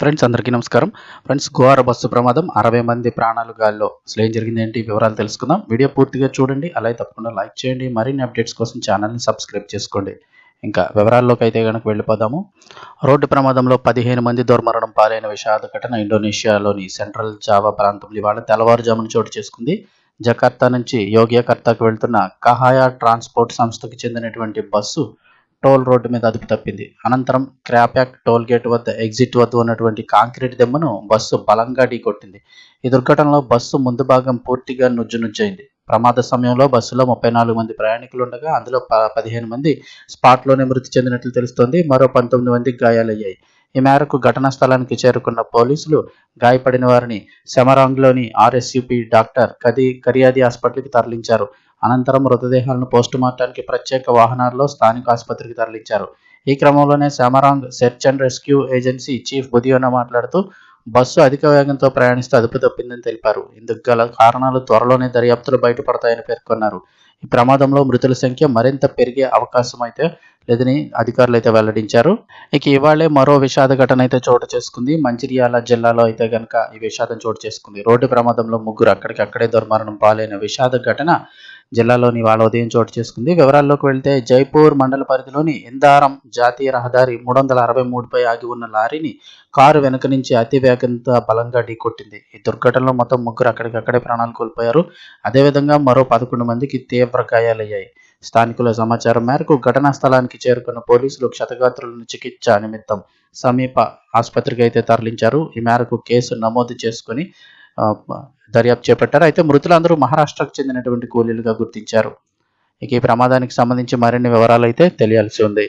Friends అందరికీ నమస్కారం. Friends ఘోర బస్సు ప్రమాదం అరవై మంది ప్రాణాలు గాల్లో. అసలు ఏం జరిగింది ఏంటి? వివరాలు తెలుసుకుందాం. వీడియో పూర్తిగా చూడండి. అలాగే తప్పకుండా లైక్ చేయండి. మరిన్ని అప్డేట్స్ కోసం ఛానల్ని సబ్స్క్రైబ్ చేసుకోండి. ఇంకా వివరాల్లోకి అయితే కనుక వెళ్ళిపోదాము. రోడ్డు ప్రమాదంలో పదిహేను మంది దుర్మరణం పాలైన విషాద ఘటన ఇండోనేషియాలోని సెంట్రల్ జావా ప్రాంతంలో ఇవాళ తెల్లవారుజామున చోటు చేసుకుంది. జకార్తా నుంచి యోగ్యకర్తాకు వెళ్తున్న కహాయా ట్రాన్స్పోర్ట్ సంస్థకు చెందినటువంటి బస్సు టోల్ రోడ్డు మీద అదుపు తప్పింది. అనంతరం క్రాప్యాక్ టోల్ గేట్ వద్ద ఎగ్జిట్ వద్ద ఉన్నటువంటి కాంక్రీట్ దెమ్మను బస్సు బలంగా ఢీకొట్టింది. ఈ దుర్ఘటనలో బస్సు ముందు భాగం పూర్తిగా నుజ్జు నుజ్జైంది ప్రమాద సమయంలో బస్సులో ముప్పై నాలుగు మంది ప్రయాణికులు ఉండగా అందులో ప పదిహేను మంది స్పాట్లోనే మృతి చెందినట్లు తెలుస్తోంది. మరో పంతొమ్మిది మంది గాయాలయ్యాయి. ఈ మేరకు ఘటనా స్థలానికి చేరుకున్న పోలీసులు గాయపడిన వారిని సెమరాంగ్లోని ఆర్ఎస్యుపి డాక్టర్ కది కరియాది హాస్పిటల్కి తరలించారు. అనంతరం మృతదేహాలను పోస్టుమార్టానికి ప్రత్యేక వాహనాల్లో స్థానిక ఆసుపత్రికి తరలించారు. ఈ క్రమంలోనే Semarang search and rescue agency chief Budiono మాట్లాడుతూ బస్సు అధిక వేగంతో ప్రయాణిస్తూ అదుపు తప్పిందని తెలిపారు. ఇందుకు గల కారణాలు త్వరలోనే దర్యాప్తులు బయటపడతాయని పేర్కొన్నారు. ఈ ప్రమాదంలో మృతుల సంఖ్య మరింత పెరిగే అవకాశం అయితే లేదని అధికారులు అయితే వెల్లడించారు. ఇక ఇవాళే మరో విషాద ఘటన అయితే చోటు చేసుకుంది. మంచిర్యాల జిల్లాలో అయితే గనక ఈ విషాదం చోటు చేసుకుంది. రోడ్డు ప్రమాదంలో ముగ్గురు అక్కడికక్కడే దుర్మరణం పాలైన విషాద ఘటన జిల్లాలోని వాళ్ళ ఉదయం చోటు చేసుకుంది. వివరాల్లోకి వెళ్తే జైపూర్ మండల పరిధిలోని ఇందారం జాతీయ రహదారి మూడు వందల అరవై మూడుపై ఆగి ఉన్న లారీని కారు వెనుక నుంచి అతి వేగంతో బలంగా ఢీకొట్టింది. ఈ దుర్ఘటనలో మొత్తం ముగ్గురు అక్కడికక్కడే ప్రాణాలు కోల్పోయారు. అదేవిధంగా మరో పదకొండు మందికి తీవ్ర గాయాలయ్యాయి. స్థానికుల సమాచారం మేరకు ఘటనా స్థలానికి చేరుకున్న పోలీసులు క్షతగాత్రులను చికిత్స నిమిత్తం సమీప ఆసుపత్రికి అయితే తరలించారు. ఈ మేరకు కేసు నమోదు చేసుకుని దర్యాప్తు చేపట్టారు. అయితే మృతులందరూ మహారాష్ట్రకు చెందినటువంటి కూలీలుగా గుర్తించారు. ఇక ఈ ప్రమాదానికి సంబంధించి మరిన్ని వివరాలు అయితే తెలియాల్సి ఉంది.